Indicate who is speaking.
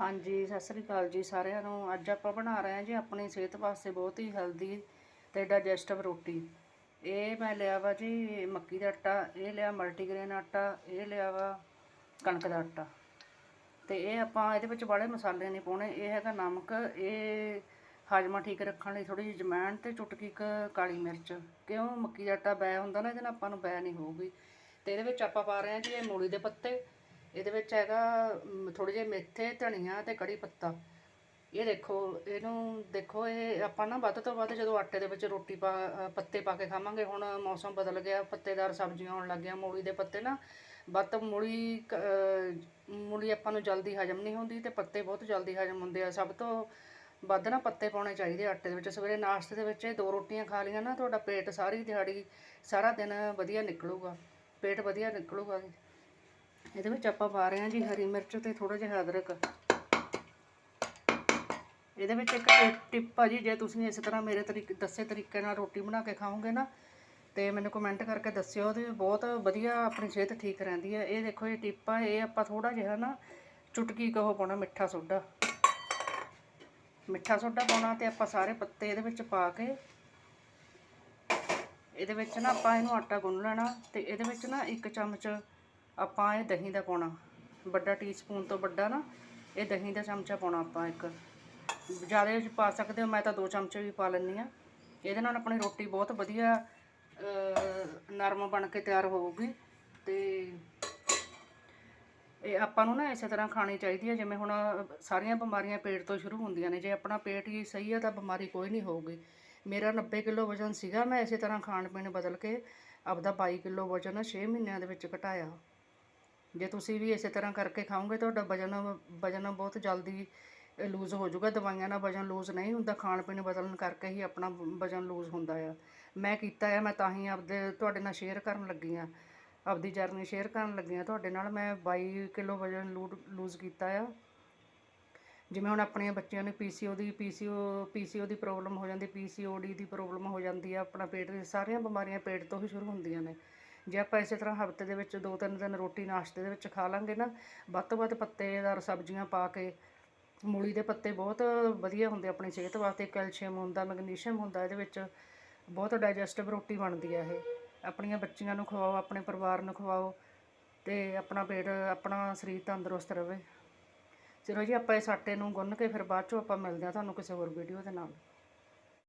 Speaker 1: ਹਾਂਜੀ, ਸਤਿ ਸ੍ਰੀ ਅਕਾਲ ਜੀ ਸਾਰਿਆਂ ਨੂੰ। ਅੱਜ ਆਪਾਂ ਬਣਾ ਰਹੇ ਹਾਂ ਜੀ ਆਪਣੀ ਸਿਹਤ ਵਾਸਤੇ ਬਹੁਤ ਹੀ ਹੈਲਦੀ ਤੇ ਡਾਈਜੈਸਟਿਵ ਰੋਟੀ। ਇਹ ਮੈਂ ਲਿਆ ਵਾ ਜੀ ਮੱਕੀ ਦਾ ਆਟਾ, ਇਹ ਲਿਆ ਮਲਟੀਗ੍ਰੇਨ ਆਟਾ, ਇਹ ਲਿਆ ਵਾ ਕਣਕ ਦਾ ਆਟਾ। ਤੇ ਇਹ ਆਪਾਂ ਇਹਦੇ ਵਿੱਚ ਬਾੜੇ ਮਸਾਲੇ ਨਹੀਂ ਪਾਉਣੇ, ਇਹ ਹੈਗਾ ਨਮਕ, ਇਹ ਹਾਜਮਾ ਠੀਕ ਰੱਖਣ ਲਈ ਥੋੜੀ ਜਿਹੀ ਜਮੈਣ ਤੇ ਚੁਟਕੀ ਕੁ ਕਾਲੀ ਮਿਰਚ। ਕਿਉਂ? ਮੱਕੀ ਦਾ ਆਟਾ ਬੈ ਹੁੰਦਾ ਨਾ, ਇਹਦੇ ਨਾਲ ਆਪਾਂ ਨੂੰ ਬੈ ਨਹੀਂ ਹੋਊਗੀ। ਤੇ ਇਹਦੇ ਵਿੱਚ ਆਪਾਂ ਪਾ ਰਹੇ ਹਾਂ ਜੀ ਇਹ ਮੂਲੀ ਦੇ ਪੱਤੇ। ਇਹਦੇ ਵਿੱਚ ਹੈਗਾ ਥੋੜੇ ਜਿਹੇ ਮੇਥੇ, ਧਨੀਆ ਤੇ ਕੜੀ ਪੱਤਾ। ਇਹ ਦੇਖੋ, ਇਹਨੂੰ ਦੇਖੋ, ਇਹ ਆਪਾਂ ਨਾ ਵੱਧ ਤੋਂ ਵੱਧ ਜਦੋਂ ਆਟੇ ਦੇ ਵਿੱਚ ਰੋਟੀ ਪਾ ਪੱਤੇ ਪਾ ਕੇ ਖਾਵਾਂਗੇ, ਹੁਣ ਮੌਸਮ ਬਦਲ ਗਿਆ, ਪੱਤੇਦਾਰ ਸਬਜ਼ੀਆਂ ਆਉਣ ਲੱਗ ਗਿਆ ਮੂਲੀ ਦੇ ਪੱਤੇ ਨਾ। ਵੱਧ ਮੂਲੀ ਮੂਲੀ ਆਪਾਂ ਨੂੰ ਜਲਦੀ ਹਜਮ ਨਹੀਂ ਹੁੰਦੀ ਤੇ ਪੱਤੇ ਬਹੁਤ ਜਲਦੀ ਹਜਮ ਹੁੰਦੇ ਆ। ਸਭ ਤੋਂ ਵੱਧ ਨਾ ਪੱਤੇ ਪਾਉਣੇ ਚਾਹੀਦੇ ਆਟੇ ਦੇ ਵਿੱਚ। ਸਵੇਰੇ ਨਾਸ਼ਤੇ ਦੇ ਵਿੱਚ ਇਹ ਦੋ ਰੋਟੀਆਂ ਖਾ ਲਈਆਂ ਨਾ, ਤੁਹਾਡਾ ਪੇਟ ਸਾਰੀ ਦਿਹਾੜੀ, ਸਾਰਾ ਦਿਨ ਵਧੀਆ ਨਿਕਲੂਗਾ। ਪੇਟ ਵਧੀਆ ਨਿਕਲੂਗਾ। ਜੀ ਇਹਦੇ ਵਿੱਚ ਆਪਾਂ ਪਾ ਰਹੇ ਹਾਂ ਜੀ ਹਰੀ ਮਿਰਚ ਤੇ ਥੋੜਾ ਜਿਹਾ ਅਦਰਕ। ਇਹਦੇ ਵਿੱਚ ਇੱਕ ਟਿਪ ਆ ਜੀ, ਜੇ ਤੁਸੀਂ ਇਸ ਤਰ੍ਹਾਂ ਮੇਰੇ ਤਰੀਕੇ, ਦੱਸੇ ਤਰੀਕੇ ਨਾਲ ਰੋਟੀ ਬਣਾ ਕੇ ਖਾਓਗੇ ਨਾ, ਤੇ ਮੈਨੂੰ ਕਮੈਂਟ ਕਰਕੇ ਦੱਸਿਓ ਉਹਦੇ ਬਹੁਤ ਵਧੀਆ ਆਪਣੀ ਸਿਹਤ ਠੀਕ ਰਹਿੰਦੀ ਹੈ। ਇਹ ਦੇਖੋ, ਇਹ ਟਿਪ ਆ, ਇਹ ਆਪਾਂ ਥੋੜਾ ਜਿਹਾ ਨਾ ਚੁਟਕੀ ਕਹੋ ਪਾਉਣਾ, ਮਿੱਠਾ ਸੋਡਾ। ਮਿੱਠਾ ਸੋਡਾ ਪਾਉਣਾ ਤੇ ਆਪਾਂ ਸਾਰੇ ਪੱਤੇ ਇਹਦੇ ਵਿੱਚ ਪਾ ਕੇ, ਇਹਦੇ ਵਿੱਚ ਨਾ ਆਪਾਂ ਇਹਨੂੰ ਆਟਾ ਗੁੰਨ ਲੈਣਾ ਤੇ ਇਹਦੇ ਵਿੱਚ ਨਾ ਇੱਕ ਚਮਚ ਆਪਾਂ ਇਹ ਦਹੀਂ ਦਾ ਪਾਉਣਾ। ਵੱਡਾ ਟੀਸਪੂਨ ਤੋਂ ਵੱਡਾ ਨਾ, ਇਹ ਦਹੀਂ ਦਾ ਚਮਚਾ ਪਾਉਣਾ ਆਪਾਂ ਇੱਕ। ਜ਼ਿਆਦਾ ਵਿੱਚ ਪਾ ਸਕਦੇ ਹੋ, ਮੈਂ ਤਾਂ ਦੋ ਚਮਚੇ ਵੀ ਪਾ ਲੈਂਦੀ ਆ ਇਹਦੇ ਨਾਲ ਆਪਣੀ ਰੋਟੀ ਬਹੁਤ ਵਧੀਆ ਨਰਮ ਬਣ ਕੇ ਤਿਆਰ ਹੋਊਗੀ। ਤੇ ਇਹ ਆਪਾਂ ਨੂੰ ਨਾ ਇਸੇ ਤਰ੍ਹਾਂ ਖਾਣੀ ਚਾਹੀਦੀ ਹੈ, ਜਿਵੇਂ ਹੁਣ ਸਾਰੀਆਂ ਬਿਮਾਰੀਆਂ ਪੇਟ ਤੋਂ ਸ਼ੁਰੂ ਹੁੰਦੀਆਂ ਨੇ। ਜੇ ਆਪਣਾ ਪੇਟ ਹੀ ਸਹੀ ਹੈ, ਤਾਂ ਬਿਮਾਰੀ ਕੋਈ ਨਹੀਂ ਹੋਊਗੀ। ਮੇਰਾ 90 ਕਿਲੋ ਵਜ਼ਨ ਸੀਗਾ, ਮੈਂ ਇਸੇ ਤਰ੍ਹਾਂ ਖਾਣ ਪੀਣ ਬਦਲ ਕੇ ਆਪਦਾ 22 ਕਿਲੋ ਵਜ਼ਨ 6 ਮਹੀਨਿਆਂ ਦੇ ਵਿੱਚ ਘਟਾਇਆ। ਜੇ ਤੁਸੀਂ ਵੀ ਇਸੇ ਤਰ੍ਹਾਂ ਕਰਕੇ ਖਾਓਗੇ, ਤੁਹਾਡਾ ਵਜ਼ਨ ਵਜ਼ਨ ਬਹੁਤ ਜਲਦੀ ਲੂਜ਼ ਹੋ ਜਾਊਗਾ। ਦਵਾਈਆਂ ਨਾਲ ਵਜ਼ਨ ਲੂਜ਼ ਨਹੀਂ ਹੁੰਦਾ, ਖਾਣ ਪੀਣ ਬਦਲਣ ਕਰਕੇ ਹੀ ਆਪਣਾ ਵਜ਼ਨ ਲੂਜ਼ ਹੁੰਦਾ ਆ। ਮੈਂ ਕੀਤਾ ਆ, ਮੈਂ ਤਾਂ ਹੀ ਆਪਦੇ, ਤੁਹਾਡੇ ਨਾਲ ਸ਼ੇਅਰ ਕਰਨ ਲੱਗੀ ਆ। ਆਪਦੀ ਜਰਨੀ ਸ਼ੇਅਰ ਕਰਨ ਲੱਗੀ ਆ ਤੁਹਾਡੇ ਨਾਲ। ਮੈਂ 22 ਕਿਲੋ ਵਜ਼ਨ ਲੂਜ਼ ਕੀਤਾ ਆ। ਜਿਵੇਂ ਹੁਣ ਆਪਣੀਆਂ ਬੱਚਿਆਂ ਨੂੰ ਪੀਸੀਓ ਦੀ ਪੀਸੀਓ ਪੀਸੀਓ ਦੀ ਪ੍ਰੋਬਲਮ ਹੋ ਜਾਂਦੀ ਪੀਸੀਓਡੀ ਦੀ ਪ੍ਰੋਬਲਮ ਹੋ ਜਾਂਦੀ ਆ, ਆਪਣਾ ਪੇਟ ਦੀ ਸਾਰੀਆਂ ਬਿਮਾਰੀਆਂ ਪੇਟ ਤੋਂ ਹੀ ਸ਼ੁਰੂ ਹੁੰਦੀਆਂ ਨੇ। ਜੇ ਆਪਾਂ ਇਸੇ ਤਰ੍ਹਾਂ ਹਫ਼ਤੇ ਦੇ ਵਿੱਚ ਦੋ ਤਿੰਨ ਦਿਨ ਰੋਟੀ ਨਾਸ਼ਤੇ ਦੇ ਵਿੱਚ ਖਾ ਲਾਂਗੇ ਨਾ, ਵੱਧ ਤੋਂ ਵੱਧ ਪੱਤੇਦਾਰ ਸਬਜ਼ੀਆਂ ਪਾ ਕੇ, ਮੂਲੀ ਦੇ ਪੱਤੇ ਬਹੁਤ ਵਧੀਆ ਹੁੰਦੇ ਆਪਣੀ ਸਿਹਤ ਵਾਸਤੇ, ਕੈਲਸ਼ੀਅਮ ਹੁੰਦਾ, ਮੈਗਨੀਸ਼ੀਅਮ ਹੁੰਦਾ, ਇਹਦੇ ਵਿੱਚ ਬਹੁਤ ਡਾਈਜੈਸਟਿਵ ਰੋਟੀ ਬਣਦੀ ਆ ਇਹ। ਆਪਣੀਆਂ ਬੱਚੀਆਂ ਨੂੰ ਖਵਾਓ, ਆਪਣੇ ਪਰਿਵਾਰ ਨੂੰ ਖਵਾਓ ਤੇ ਆਪਣਾ ਪੇਟ, ਆਪਣਾ ਸਰੀਰ ਤੰਦਰੁਸਤ ਰਹੇ ਚਲੋ ਜੀ, ਆਪਾਂ ਇਸ ਆਟੇ ਨੂੰ ਗੁੰਨ ਕੇ ਫਿਰ ਬਾਅਦ ਚੋਂ ਆਪਾਂ ਮਿਲਦੇ ਹਾਂ ਤੁਹਾਨੂੰ ਕਿਸੇ ਹੋਰ ਵੀਡੀਓ ਦੇ ਨਾਲ।